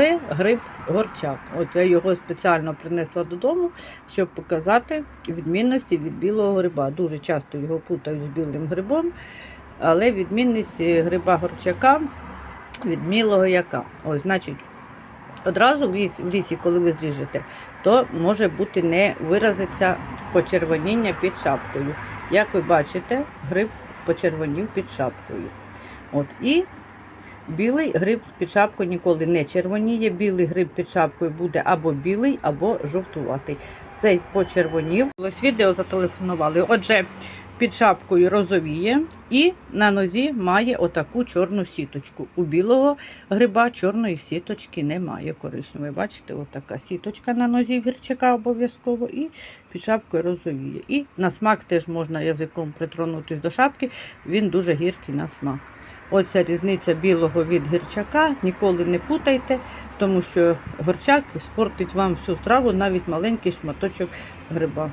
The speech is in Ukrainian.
це гриб горчак. От я його спеціально принесла додому, щоб показати відмінності від білого гриба. Дуже часто його путають з білим грибом, але відмінність е, гриба горчака від мілого яка. Ось, значить, одразу в лісі, коли ви зріжете, то може бути не виразиться почервоніння під шапкою. Як ви бачите, гриб почервонів під шапкою. От, і білий гриб під шапкою ніколи не червоніє. Білий гриб під шапкою буде або білий, або жовтуватий. Цей почервонів. Ось відео зателефонували. Отже, під шапкою розовіє і на нозі має отаку чорну сіточку. У білого гриба чорної сіточки немає коричневої. Бачите, отака сіточка на нозі гірчика обов'язково і під шапкою розовіє. І на смак теж можна язиком притронутись до шапки, він дуже гіркий на смак. Ось ця різниця білого від гірчака. Ніколи не путайте, тому що горчак спортить вам всю страву, навіть маленький шматочок гриба.